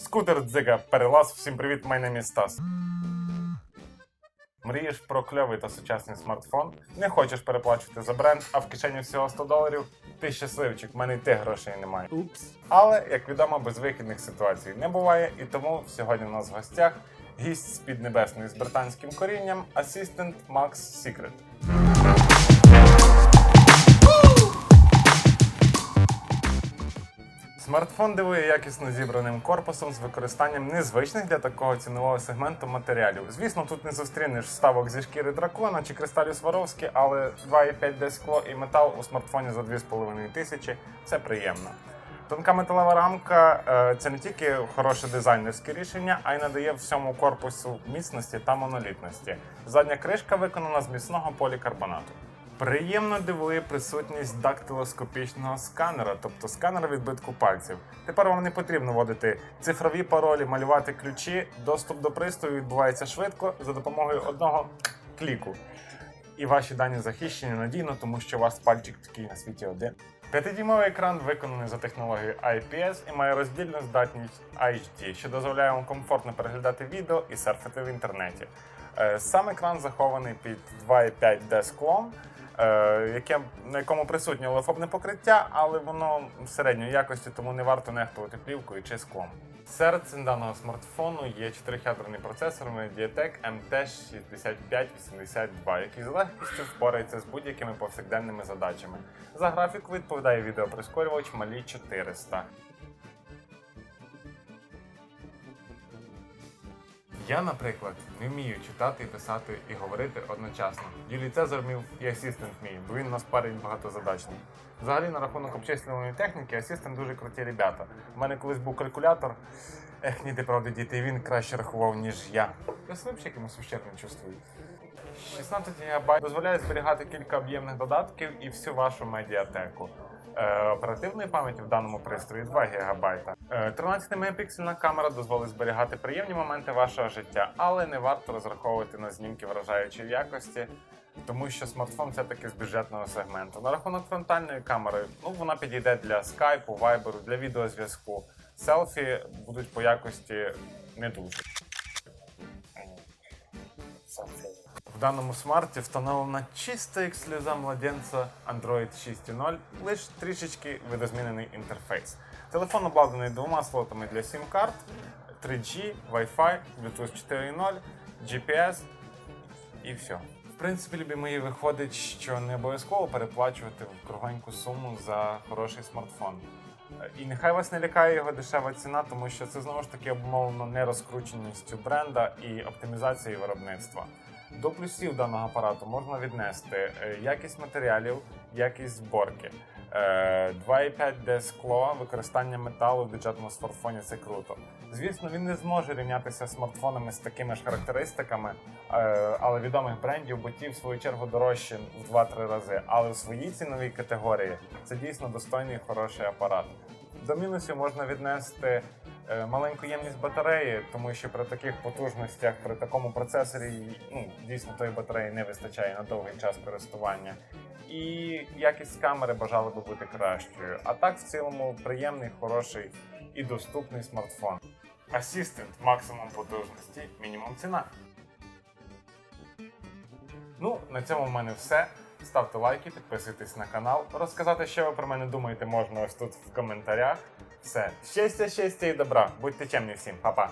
Скутер Дзига, перелаз. Всім привіт, my name is Стас. Мрієш про кльовий та сучасний смартфон, не хочеш переплачувати за бренд, а в кишені всього 100 доларів. Ти щасливчик, в мене й тих грошей немає. Упс. Але, як відомо, безвихідних ситуацій не буває, і тому сьогодні у нас в гостях гість з піднебесної з британським корінням, асистент Макс Secret. Смартфон дивує якісно зібраним корпусом з використанням незвичних для такого цінового сегменту матеріалів. Звісно, тут не зустрінеш вставок зі шкіри дракона чи кристалів Сваровські, але 2,5D скло і метал у смартфоні за 2,5 тисячі це приємно. Тонка металева рамка е, це не тільки хороше дизайнерське рішення, а й надає всьому корпусу міцності та монолітності. Задня кришка виконана з міцного полікарбонату. Приємно дивує присутність дактилоскопічного сканера, тобто сканера відбитку пальців. Тепер вам не потрібно вводити цифрові паролі, малювати ключі. Доступ до пристрою відбувається швидко за допомогою одного кліку. І ваші дані захищені надійно, тому що у вас пальчик такий на світі один. П'ятидюймовий екран виконаний за технологією IPS і має роздільну здатність HD, що дозволяє вам комфортно переглядати відео і серфити в інтернеті. Е, Сам екран захований під 2,5D склом, яке, на якому присутнє лофобне покриття, але воно середньої якості, тому не варто нехтувати плівкою чи склом. Серцем даного смартфону є 4-ядерний процесор Mediatek MT6582, який з легкістю впорається з будь-якими повсякденними задачами. За графіку відповідає відеоприскорювач Малі 400. Я, наприклад, не вмію читати, писати і говорити одночасно. Юлій Цезар мій і асистент мій, бо він у нас парень багатозадачний. Взагалі, на рахунок обчислюваної техніки, асистент дуже круті ребята. У мене колись був калькулятор. Ех, ні, ти правда, діти, він краще рахував, ніж я. Я ще якимось ущербним чувствую. 16 ГБ дозволяє зберігати кілька об'ємних додатків і всю вашу медіатеку. Е, оперативної пам'яті в даному пристрої 2 ГБ. Е, 13-мегапіксельна камера дозволить зберігати приємні моменти вашого життя, але не варто розраховувати на знімки вражаючої якості, тому що смартфон все таки з бюджетного сегменту. На рахунок фронтальної камери, ну вона підійде для скайпу, вайберу, для відеозв'язку. Селфі будуть по якості не дуже. В даному смарті встановлена чиста як сльоза младенця Android 6.0, лише трішечки видозмінений інтерфейс. Телефон обладнаний двома слотами для SIM-карт, 3G, Wi-Fi, Bluetooth 4.0, GPS і все. В принципі, любі мої виходить, що не обов'язково переплачувати кругленьку суму за хороший смартфон. І нехай вас не лякає його дешева ціна, тому що це знову ж таки обумовлено нерозкрученістю бренда і оптимізацією виробництва. До плюсів даного апарату можна віднести е, якість матеріалів, якість зборки. Е, 2,5D скло, використання металу в бюджетному смартфоні це круто. Звісно, він не зможе рівнятися смартфонами з такими ж характеристиками, е, але відомих брендів, бо ті в свою чергу дорожчі в 2-3 рази. Але в своїй ціновій категорії це дійсно достойний і хороший апарат. До мінусів можна віднести е, маленьку ємність батареї, тому що при таких потужностях, при такому процесорі, ну дійсно тої батареї не вистачає на довгий час користування. І якість камери бажали би бути кращою. А так, в цілому, приємний, хороший і доступний смартфон. Асістент максимум потужності, мінімум ціна. Ну, на цьому в мене все. Ставте лайки, підписуйтесь на канал. Розказати, що ви про мене думаєте, можна ось тут в коментарях. Все, щастя, щастя і добра. Будьте чемні всім, Па-па.